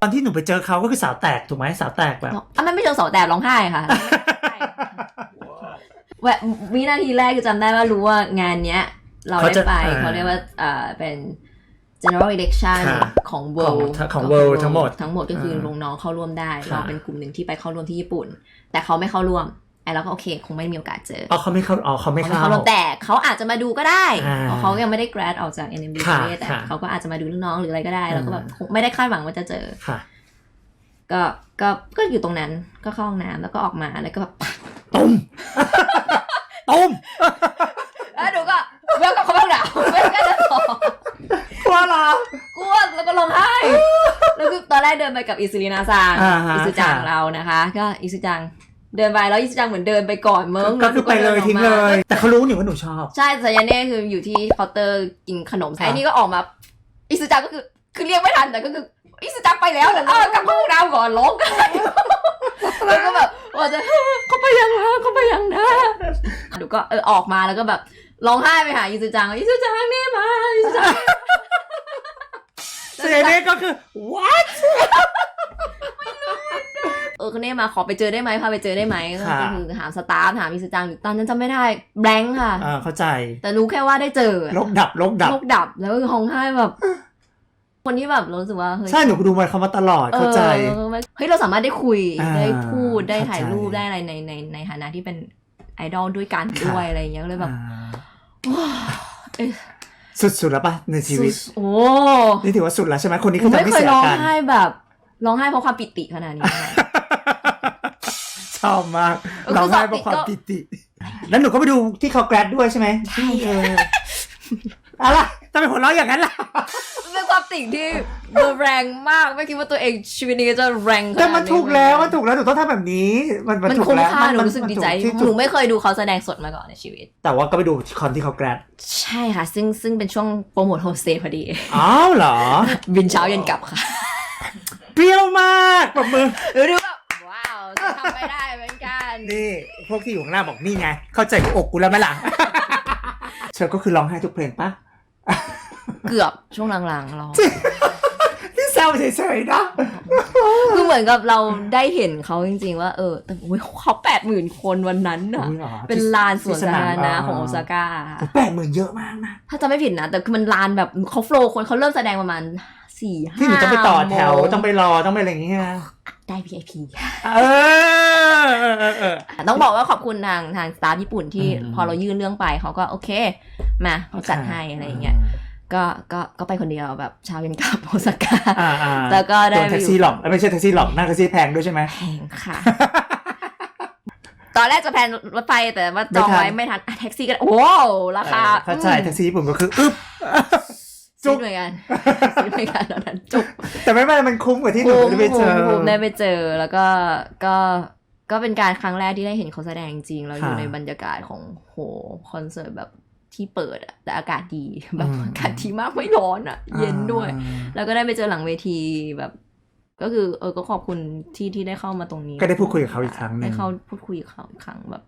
ตอนที่หนูไปเจอเขาก็คือสาวแตกถูกไหมสาวแตกแบบอะมันไม่เชิงเสาแต่ร้องไห้ค่ะแวะวินาทีแรกคือจำได้ว่ารู้ว่างานเนี้ย เราเขาได้จะไปอ่าเขาเรียกว่าเอ่อเป็น general election ค่ะของของ world ของก็คื world ทั้งหมดทั้งหมดก็คืออาลงน้องเข้าร่วมได้ค่ะเราเป็นกลุ่มหนึ่งที่ไปเข้าร่วมที่ญี่ปุ่น แต่เขาไม่เข้าร่วมไอ้ เราก็โอเค คงไม่มีโอกาสเจออ๋อเขาไม่เข้าอ๋อเขาไม่เขาไม่เข้าเข้าร่วมแต่เขาอาจจะมาดูก็ได้อ่าเพราะเขายังไม่ได้ grad ออกจาก NMB ค่ะแต่ค่ะเขาก็อาจจะมาดูน้องๆหรืออะไรก็ได้แล้วก็แบบอ่าคงไม่ได้คาดหวังว่าจะเจอค่ะก็ก็ก็อยู่ตรงนั้นก็เข้าห้องน้ำแล้วก็ออกมาแล้วก็แบบตุ้มตุ้มแล้วหนูก็เวลกับเขาบ้างหนาวเวลกันแล้วต่อกลัวเหรอกลัวแล้วก็ร้องไห้แล้วคือตอนแรกเดินไปกับอิสุรินาซังอ่าฮะอิสุจังค่ะเรานะคะ ก็อิสุจัง เดินไปแล้วอิสุจังเหมือนเดินไปก่อนเมิ้งก็คือไปเลยแวหนูทิ้งดินออกเลมายแต่เขารู้นี่ว่าหนูชอบ ใช่แต่ยันเน่คืออยู่ที่เคาน์เตอร์กินขนมค่ะไอ้นี่ก็ออกมาอิสุจังก็คือคือเรียกไม่ทันแต่ก็คืออิสุจังไปแล้วแต่อ้าวกลับห้องน้ำก่อนร้องไห้แล้วก็แบบว่าจะเขาไปยังนะเขาไปยังนะหนูก็เออออกมาแล้วก็แบบร้องไห้ไปหาอิสุจังอิสุจังเนี่ยมาอิสุจังเสียนี่ก็คือ what เออคนนี้มาขอไปเจอได้ไหมพาไปเจอได้ไหมก็ค่ะ คือถามสตาฟถามอิสุจังอยู่ตอนนั้นจำไม่ได้แบงค์ค่ะ อ่าเข้าใจแต่รู้แค่ว่าได้เจอลกดับลกดับ โลกดับแล้วก็ร้องไห้แบบ คนที่แบบรู้สึกว่าเฮ้ย ใช่หนูก็ดูมันเขามาตลอดเข้าใจออเฮ้ยเราสามารถได้คุยอ่าได้พูดได้เข้าใจถ่ายรูปได้อะไรในในในฐานะที่เป็นไอดอลด้วยกันด้วยอะไรอย่างเงี้ยเลยแบบอ่าเอ๊ะสุดๆแล้วปะในชีวิต โอ้นี่ถือว่าสุดแล้วใช่ไหมคนนี้ผคือมจะไม่ไม่เคยเสียร้องกันไห้แบบร้องไห้เพราะความปิติขนาดนี้ ชอบมากเออร้องไห้คือเพราะความก็ปิติ แล้วหนูก็ไปดูที่เขาแกรดด้วยใช่ไหมใช่เอออะไรทำไมหัวเราะอย่างนั้นล่ะมันเป็นความติ่งที่รุนแรงมากไม่คิดว่าตัวเองชีวิตนี้จะแรงขนาดแต่นี้มันถูกแล้วมันถูกแล้วหนูต้องทำแบบนี้ มันมันถูกคุ้มแล้วค่าหนูมัรู้สึกดีใจมันถูหที่นูสุดไม่เคยดูเขาแสดงสดมาก่อนในชีวิต แต่ว่าก็ไปดูคอนที่เขาแกรดใช่ค่ะ ซึ่งซึ่งเป็นช่วงโปรโมทโฮมสเตย์พอดีอ้าวเหรอ บินเช้าเย็นกลับค่ะเปรี้ยวมากปรบมือหนูดูแบบว้าวจะ ทำไม่ได้เหมือนกันนี่พวกที่อยู่ข้างหน้าบอกนี่ไง เข้าใจหัวอกกูแล้วไหมล่ะเธอก็คือร้องไห้ทุกเพลงปะเกือบช่วงหลังๆเราที่แซวเฉยๆนะคือเหมือนกับเราได้เห็นเขาจริง ๆ ว่า เออแต่โอ้ยเขาแปดหมื่นคนวันนั้นน่ะ อุ๊ยหรอเป็นลานสวนสาธารณะที่สนามของโอซาก้า แปดหมื่นเยอะมากนะ ถ้าจะไม่ผิดนะ แต่คือมันลานแบบเขาโฟล์คนเขาเริ่มแสดงประมาณ สี่ห้าที่หนูต้องไปต่อแถวโมต้องไปรอต้องไปอะไรอย่างเงี้ยได้ VIP เออเออเออเออ ต้องบอกว่าขอบคุณทางทางสตาฟญี่ปุ่นที่อืม พอเรายื่นเรื่องไปเขาก็โอเค มาเขาจัดให้อะไรอย่างเงี้ยก็ก็ก็ไปคนเดียวแบบเชาวเย็นกลับโอซาก้าอ่าอ่าแล้วก็ได้โดนแท็กซี่หลอกเอ้ยไม่ใช่แท็กซี่หลอกนั่งแท็กซี่แพงด้วยใช่ไหม แพงค่ะ ตอนแรกจะแพลนรถไฟแต่ว่าจองไม่ทัน ไว้ไม่ทันอะแท็กซี่ก็โอ้ราคาเออเข้าใจแท็กซี่ญี่ปุ่นก็คืออึ๊บ จุจุกกเหมือนกันซื้อเหมือนกันตอนนั้นจุก แต่ไม่เป็นไรมันคุ้มกว่าที่หนูคุ้มได้ไปเจอคุ้มได้ไปเจอแล้วก็ก็ก็เป็นการครั้งแรกที่ได้เห็นเขาแสดงจริงเราอยู่ค่ะในบรรยากาศของโหคอนเสิร์ตแบบที่เปิดอะแต่อากาศดีแบบอืมอากาศดีมากไม่ร้อนอะเย็นด้วย แล้วก็ได้ไปเจอหลังเวทีแบบ ก็คือเออก็ขอบคุณที่ที่ได้เข้ามาตรงนี้ ก็ได้พูดคุยกับเขาอีกครั้งหนึ่งได้เข้าพูดคุยกับเขาอีกครั้งแบบ